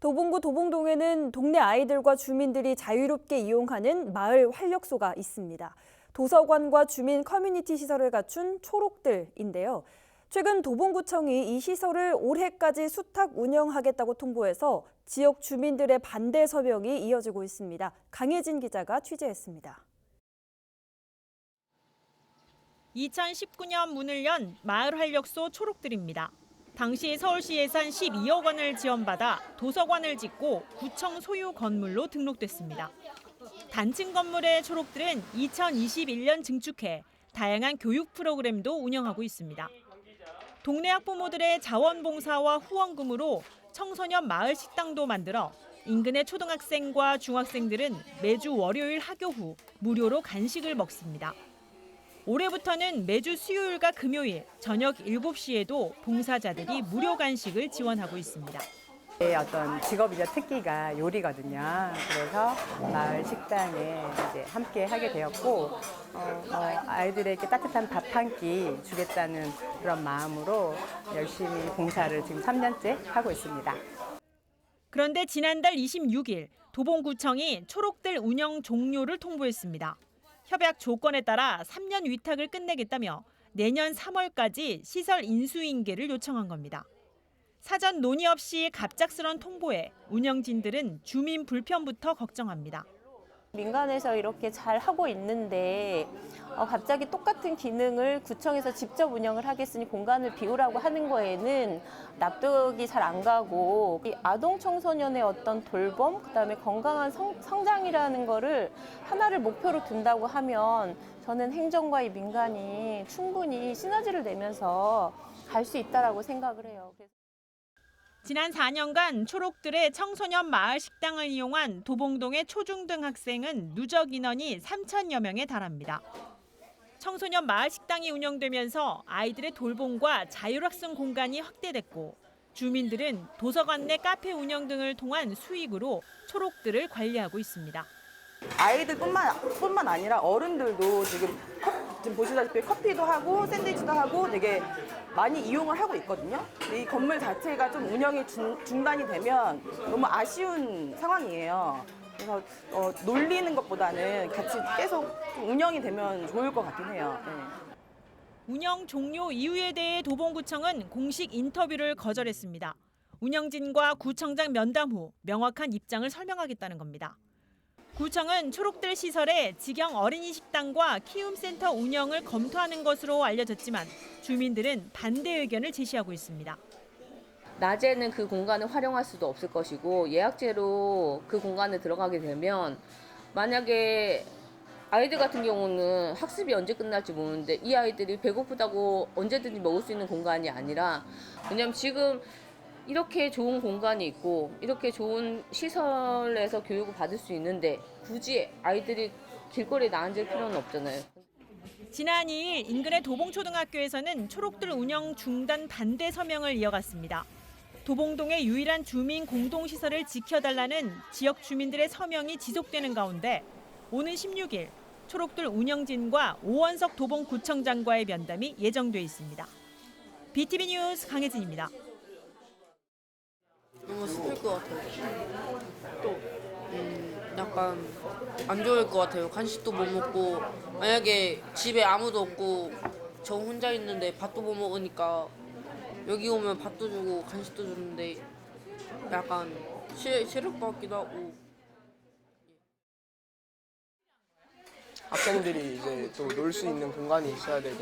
도봉구 도봉동에는 동네 아이들과 주민들이 자유롭게 이용하는 마을 활력소가 있습니다. 도서관과 주민 커뮤니티 시설을 갖춘 초록들인데요. 최근 도봉구청이 이 시설을 올해까지 수탁 운영하겠다고 통보해서 지역 주민들의 반대 서명이 이어지고 있습니다. 강혜진 기자가 취재했습니다. 2019년 문을 연 마을 활력소 초록들입니다. 당시 서울시 예산 12억 원을 지원받아 도서관을 짓고 구청 소유 건물로 등록됐습니다. 단층 건물의 초록들은 2021년 증축해 다양한 교육 프로그램도 운영하고 있습니다. 동네 학부모들의 자원봉사와 후원금으로 청소년 마을 식당도 만들어 인근의 초등학생과 중학생들은 매주 월요일 학교 후 무료로 간식을 먹습니다. 올해부터는 매주 수요일과 금요일 저녁 7시에도 봉사자들이 무료 간식을 지원하고 있습니다. 제 어떤 직업이자 특기가 요리거든요. 그래서 마을 식당에 이제 함께 하게 되었고, 어, 어, 아이들에게 따뜻한 밥 한 끼 주겠다는 그런 마음으로 열심히 봉사를 지금 3년째 하고 있습니다. 그런데 지난달 26일 도봉구청이 초록들 운영 종료를 통보했습니다. 협약 조건에 따라 3년 위탁을 끝내겠다며 내년 3월까지 시설 인수인계를 요청한 겁니다. 사전 논의 없이 갑작스런 통보에 운영진들은 주민 불편부터 걱정합니다. 민간에서 이렇게 잘 하고 있는데 어, 갑자기 똑같은 기능을 구청에서 직접 운영을 하겠으니 공간을 비우라고 하는 거에는 납득이 잘 안 가고 이 아동 청소년의 어떤 돌봄 그다음에 건강한 성, 성장이라는 거를 하나를 목표로 둔다고 하면 저는 행정과 이 민간이 충분히 시너지를 내면서 갈 수 있다라고 생각을 해요. 지난 4년간 초록들의 청소년 마을 식당을 이용한 도봉동의 초중등 학생은 누적 인원이 3천여 명에 달합니다. 청소년 마을 식당이 운영되면서 아이들의 돌봄과 자율학습 공간이 확대됐고 주민들은 도서관 내 카페 운영 등을 통한 수익으로 초록들을 관리하고 있습니다. 아이들뿐만 뿐만 아니라 어른들도 지금, 컵- 지금 보시다시피 커피도 하고 샌드위치도 하고 되게 많이 이용을 하고 있거든요. 이 건물 자체가 좀 운영이 중, 중단이 되면 너무 아쉬운 상황이에요. 그래서 어, 놀리는 것보다는 같이 계속 좀 운영이 되면 좋을 것 같긴 해요. 네. 운영 종료 이유에 대해 도봉구청은 공식 인터뷰를 거절했습니다. 운영진과 구청장 면담 후 명확한 입장을 설명하겠다는 겁니다. 구청은 초록들 시설에 직영 어린이 식당과 키움센터 운영을 검토하는 것으로 알려졌지만 주민들은 반대 의견을 제시하고 있습니다. 낮에는 그 공간을 활용할 수도 없을 것이고 예약제로 그 공간에 들어가게 되면 만약에 아이들 같은 경우는 학습이 언제 끝날지 모르는데 이 아이들이 배고프다고 언제든지 먹을 수 있는 공간이 아니라 왜냐면 지금 이렇게 좋은 공간이 있고 이렇게 좋은 시설에서 교육을 받을 수 있는데 굳이 아이들이 길거리에 나앉을 필요는 없잖아요. 지난 2일 인근의 도봉초등학교에서는 초록들 운영 중단 반대 서명을 이어갔습니다. 도봉동의 유일한 주민 공동시설을 지켜달라는 지역 주민들의 서명이 지속되는 가운데 오는 16일 초록들 운영진과 오원석 도봉구청장과의 면담이 예정돼 있습니다. BTV 뉴스 강혜진입니다. 너무 슬플 것 같아요. 또 음, 약간 안 좋을 것 같아요. 간식도 못 먹고 만약에 집에 아무도 없고 저 혼자 있는데 밥도 못 먹으니까 여기 오면 밥도 주고 간식도 주는데 약간 싫, 싫을 것 같기도 하고 학생들이 이제 또 놀 수 있는 공간이 있어야 되고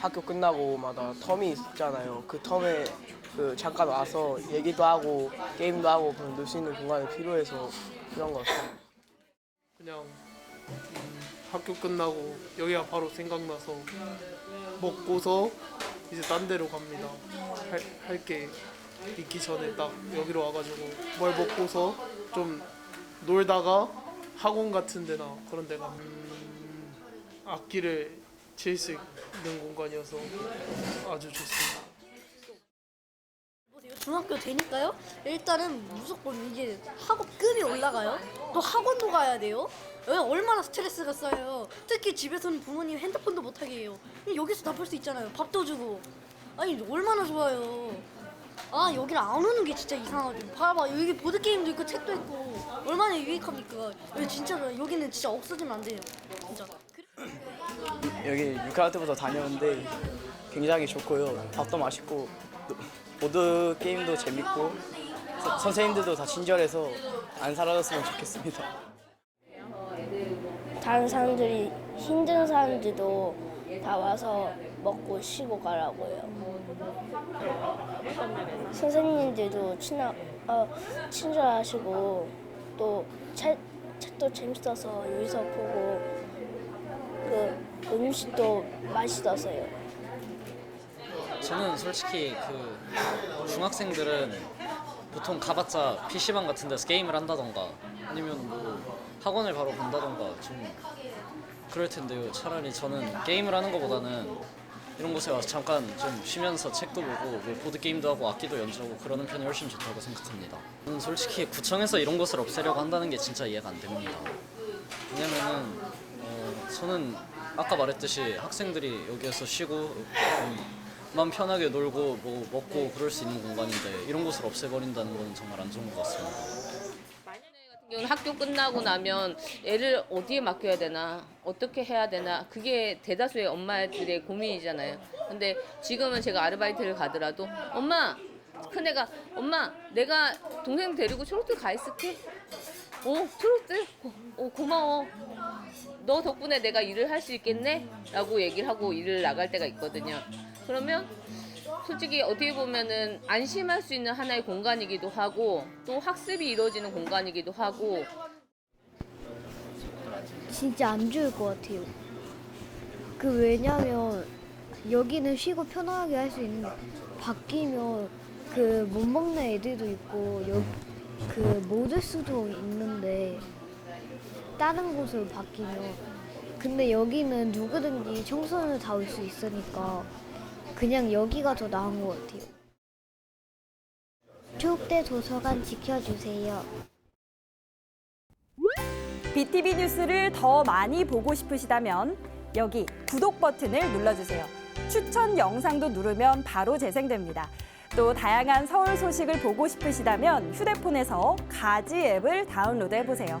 학교 끝나고마다 텀이 있잖아요. 그 텀에 그 잠깐 와서 얘기도 하고 게임도 하고 그런 놀수 있는 공간이 필요해서 그런 것 같아요. 그냥 음, 학교 끝나고 여기가 바로 생각나서 먹고서 이제 딴 데로 갑니다. 할 게 있기 전에 딱 여기로 와가지고 뭘 먹고서 좀 놀다가 학원 같은 데나 그런 데가 음, 악기를 칠 수 있는 공간이어서 아주 좋습니다. 중학교 되니까요. 일단은 무조건 이제 학업금이 올라가요. 또 학원도 가야 돼요. 얼마나 스트레스가 쌓여요. 특히 집에서는 부모님 핸드폰도 못 하게 해요. 여기서 다 볼 수 있잖아요. 밥도 주고. 아니 얼마나 좋아요. 아 여기를 안 오는 게 진짜 이상하죠. 봐봐 여기 보드 게임도 있고 책도 있고 얼마나 유익합니까? 진짜 여기는 진짜 없어지면 안 돼요. 진짜. 여기 6회 때부터 다녔는데 굉장히 좋고요. 밥도 맛있고 보드 게임도 재밌고 서- 선생님들도 다 친절해서 안 사라졌으면 좋겠습니다. 다른 사람들이 힘든 사람들도 다 와서 먹고 쉬고 가라고요. 선생님들도 친하, 어, 친절하시고 또 책, 책도 재밌어서 여기서 보고 그 음식도 맛있어서요. 저는 솔직히 그 중학생들은 보통 가봤자 PC방 같은 데서 게임을 한다던가 아니면 뭐 학원을 바로 간다던가 좀 그럴 텐데요. 차라리 저는 게임을 하는 것보다는 이런 곳에 와서 잠깐 좀 쉬면서 책도 보고 뭐 보드 게임도 하고 악기도 연주하고 그러는 편이 훨씬 좋다고 생각합니다. 저는 솔직히 구청에서 이런 것을 없애려고 한다는 게 진짜 이해가 안 됩니다. 왜냐면은 어, 저는 아까 말했듯이 학생들이 여기에서 쉬고 좀 마음 편하게 놀고 뭐 먹고 그럴 수 있는 공간인데 이런 곳을 없애버린다는 건 정말 안 좋은 것 같습니다. 학교 끝나고 나면 애를 어디에 맡겨야 되나 어떻게 해야 되나 그게 대다수의 엄마들의 고민이잖아요. 근데 지금은 제가 아르바이트를 가더라도 엄마 큰애가 엄마 내가 동생 데리고 초록들 가 있을게. 어 초록들 어, 어, 고마워. 너 덕분에 내가 일을 할 수 있겠네? 라고 얘기를 하고 일을 나갈 때가 있거든요. 그러면 솔직히 어떻게 보면은 안심할 수 있는 하나의 공간이기도 하고 또 학습이 이루어지는 공간이기도 하고 진짜 안 좋을 것 같아요. 그 왜냐면 여기는 쉬고 편하게 할 수 있는데 바뀌면 그 못 먹는 애들도 있고 그못 올 수도 있는데 다른 곳으로 바뀌면 근데 여기는 누구든지 청소년을 다 올 수 있으니까 그냥 여기가 더 나은 것 같아요. 초록대 도서관 지켜주세요. BTV 뉴스를 더 많이 보고 싶으시다면 여기 구독 버튼을 눌러주세요. 추천 영상도 누르면 바로 재생됩니다. 또 다양한 서울 소식을 보고 싶으시다면 휴대폰에서 가지 앱을 다운로드 해보세요.